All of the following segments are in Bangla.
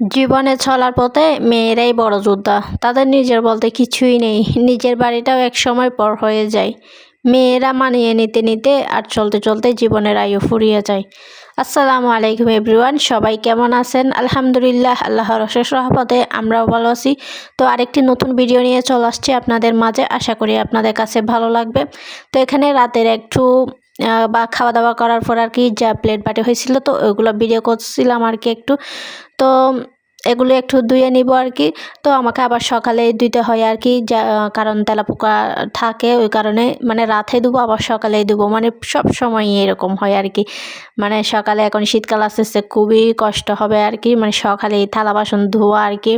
জীবনে চলার পথে মেয়েরাই বড় যোদ্ধা। তাদের নিজের বলতে কিছুই নেই। নিজের বাড়িটাও এক সময় পর হয়ে যায়। মেয়েরা মানিয়ে নিতে নিতে আর চলতে চলতে জীবনের আয়ু ফুরিয়ে যায়। আসসালামু আলাইকুম এভরিওয়ান, সবাই কেমন আছেন? আলহামদুলিল্লাহ, আল্লাহর অশেষ রহমতে আমরাও ভালো আছি। তো আরেকটি নতুন ভিডিও নিয়ে চলে আসছি আপনাদের মাঝে। আশা করি আপনাদের কাছে ভালো লাগবে। তো এখানে রাতের একটু বা খাওয়া দাওয়া করার পর আর কি যা প্লেট বাটি হয়েছিল, তো ওইগুলো ভিডিও করছিলাম আর কি একটু। তো এগুলো একটু ধুয়ে নিব আর কি। তো আমাকে আবার সকালে ধুইতে হয় আর কি, যা, কারণ তেলাপোকা থাকে ওই কারণে মানে রাতে ধুবো, আবার সকালেই ধুবো মানে সব সময় এরকম হয় আর কি। মানে সকালে এখন শীতকাল আসতেছে, খুবই কষ্ট হবে আর কি মানে সকালে থালা বাসন ধোয়া আর কি।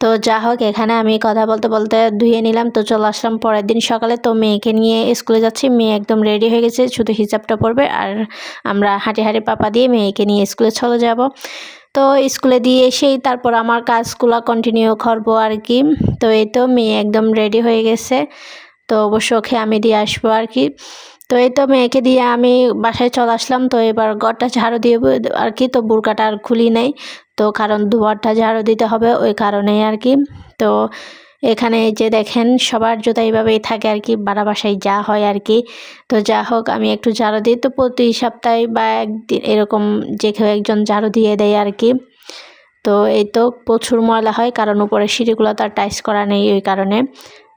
তো যা হোক, এখানে আমি কথা বলতে বলতে ধুয়ে নিলাম। তো চলে আসলাম পরের দিন সকালে। তো মেয়েকে নিয়ে স্কুলে যাচ্ছি। মেয়ে একদম রেডি হয়ে গেছে, শুধু হিসাবটা পড়বে আর আমরা হাঁটি হাঁটি পাপা দিয়ে মেয়েকে নিয়ে স্কুলে চলে যাব। তো স্কুলে দিয়ে এসেই তারপর আমার কাজগুলো কন্টিনিউ করব আর কি। তো এই তো মেয়ে একদম রেডি হয়ে গেছে। তো অবশ্য ওকে আমি দিয়ে আসব আর কি। তো এই তো মেয়েকে দিয়ে আমি বাসায় চলে আসলাম। তো এবার ঘরটা ঝাড়ু দিয়ে আর কি, তো বুরকাটা আর খুলি নেই। তো কারণ দুয়ারটা ঝাড়ু দিতে হবে, ওই কারণেই আর কি। তো এখানে যে দেখেন, সবার জুতা এইভাবেই থাকে আর কি, বাড়া বাসায় যা হয় আর কি। তো যা হোক, আমি একটু ঝাড়ু দিই। তো প্রতি সপ্তাহে বা একদিন এরকম যে কেউ একজন ঝাড়ু দিয়ে দেয় আর কি। তো এই তো প্রচুর ময়লা হয়, কারণ উপরে সিঁড়িগুলো তার টাইস করা নেই ওই কারণে।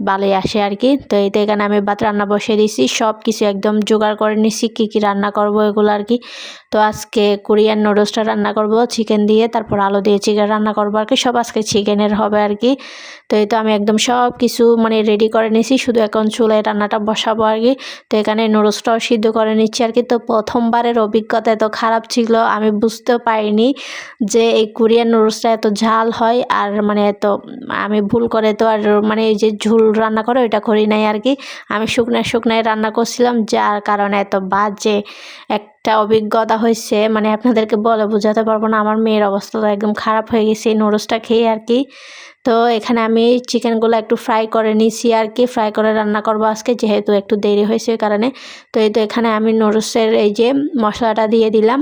ভালোই আসে আর কি তো এই তো এখানে আমি ভাত রান্না বসিয়ে দিয়েছি। সব কিছু একদম জোগাড় করে নিছি কী কী রান্না করব এগুলো আর কি তো আজকে কোরিয়ান নুডলসটা রান্না করব চিকেন দিয়ে, তারপর আলু দিয়ে চিকেন রান্না করব আর কি সব আজকে চিকেনের হবে আর কি তো এই তো আমি একদম সব কিছু মানে রেডি করে নিয়েছি, শুধু এখন চুলায় রান্নাটা বসাবো আর কি তো এখানে নুডলসটাও সিদ্ধ করে নিচ্ছি আর কি তো প্রথমবারের অভিজ্ঞতা এত খারাপ ছিল, আমি বুঝতে পারিনি যে এই কোরিয়ান নুডলসটা এত ঝাল হয়, আর মানে এত, আমি ভুল করে তো আর মানে এই যে ঝুল রান্না করে, ওইটা করি নাই আর কি আমি শুকনায় শুকনায় রান্না করছিলাম, যার কারণে এত বাজে একটা অভিজ্ঞতা হয়েছে। মানে আপনাদেরকে বলে বোঝাতে পারব না, আমার মেয়ের অবস্থা তো একদম খারাপ হয়ে গেছে এই নুডলসটা খেয়ে আর কি তো এখানে আমি চিকেনগুলো একটু ফ্রাই করে নিছি আর কি ফ্রাই করে রান্না করব আজকে, যেহেতু একটু দেরি হয়েছে কারণে। তো এই তো এখানে আমি নুডলসের এই যে মশলাটা দিয়ে দিলাম।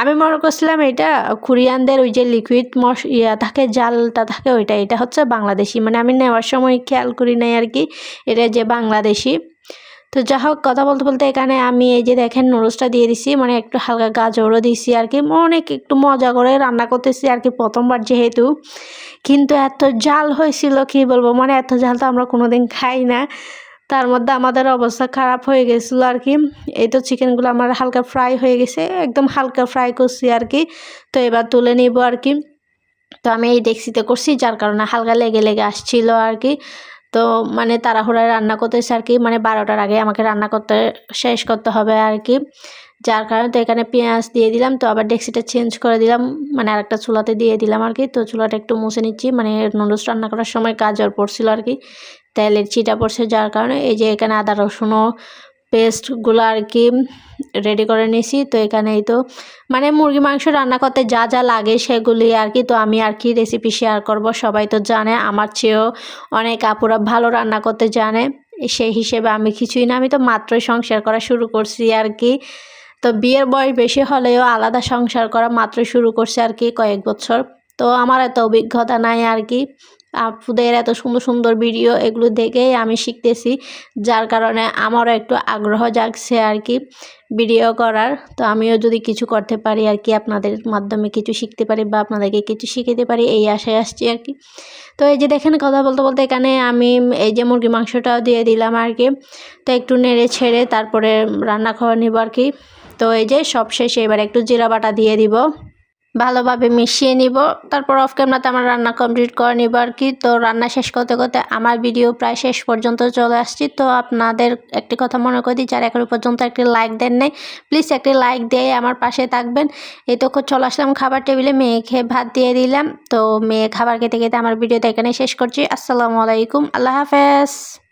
আমি মনে করছিলাম এটা কোরিয়ানদের ওই যে লিকুইড মশ, ইয়া থাকে, জালটা থাকে ওইটা, এটা হচ্ছে বাংলাদেশি। মানে আমি নেওয়ার সময় খেয়াল করি নাই আর কি, এটা যে বাংলাদেশি। তো যা হোক, কথা বলতে বলতে এখানে আমি এই যে দেখেন নুডলসটা দিয়ে দিছি মানে একটু হালকা গাজরও দিছি আর কি, অনেক একটু মজা করে রান্না করতেছি আর কি প্রথমবার যেহেতু। কিন্তু এত জাল হয়েছিল, কি বলব মানে এত জাল তো আমরা কোনোদিন খাই না। তার মধ্যে আমাদের অবস্থা খারাপ হয়ে গেছিল আর কি। এই তো চিকেনগুলো আমার হালকা ফ্রাই হয়ে গেছে, একদম হালকা ফ্রাই করছি আর কি। তো এবার তুলে নিব আর কি। তো আমি এই ডেক্সিতে করছি, যার কারণে হালকা লেগে লেগে আসছিল আর কি। তো মানে তাড়াহুড়ায় রান্না করতেছে আর কি মানে বারোটার আগে আমাকে রান্না করতে শেষ করতে হবে আর কি। যার কারণে তো এখানে পেঁয়াজ দিয়ে দিলাম, তো আবার ডেক্সিটা চেঞ্জ করে দিলাম মানে আরেকটা চুলাতে দিয়ে দিলাম আর কি। তো চুলাটা একটু মুছে নিচ্ছি মানে নুডলস রান্না করার সময় গাজর পড়ছিল আর কি। তেলের চিটা পড়ছে যার কারণে এই যে এখানে আদা রসুনও পেস্টগুলো আর কি রেডি করে নিয়েছি। তো এখানেই তো মানে মুরগি মাংস রান্না করতে যা যা লাগে সেগুলি আর কি। তো আমি আর কি রেসিপি শেয়ার করব, সবাই তো জানে, আমার চেয়েও অনেক আপুরা ভালো রান্না করতে জানে। সেই হিসেবে আমি কিছুই না, আমি তো মাত্রই সংসার করা শুরু করছি আর কি। তো বিয়ের বয়স বেশি হলেও আলাদা সংসার করা মাত্র শুরু করছে আর কি কয়েক বছর। তো আমার এত অভিজ্ঞতা নাই আর কি। আপুদের এত সুন্দর সুন্দর ভিডিও এগুলো দেখেই আমি শিখতেছি। যার কারণে আমারও একটু আগ্রহ জাগছে আর কি ভিডিও করার। তো আমিও যদি কিছু করতে পারি আর কি আপনাদের মাধ্যমে কিছু শিখতে পারি বা আপনাদেরকে কিছু শিখাতে পারি, এই আশায় আসছি আর কি। তো এই যে দেখেন কথা বলতে বলতে এখানে আমি এই যে মুরগি মাংসটাও দিয়ে দিলাম আর কি। তো একটু নেড়ে ছেড়ে তারপরে রান্না খাওয়া নিব আর কি। তো এই যে সব শেষে এবার একটু জিরা বাটা দিয়ে দিব। ভালোভাবে মিশিয়ে নিব। তারপর অফ ক্যামেরাতে আমার রান্না কমপ্লিট করে নিব আর কি তো রান্না শেষ করতে করতে আমার ভিডিও প্রায় শেষ পর্যন্ত চলে আসছি। তো আপনাদের একটি কথা মনে করে দিই, যারা এখনও পর্যন্ত একটি লাইক দেন নাই প্লিজ একটি লাইক দিয়ে আমার পাশে থাকবেন। এই তো চলে আসলাম খাবার টেবিলে, মেয়ে খেয়ে ভাত দিয়ে দিলাম। তো মেয়ে খাবার খেতে খেতে আমার ভিডিওটা এখানে শেষ করছি। আসসালামু আলাইকুম, আল্লাহ হাফেজ।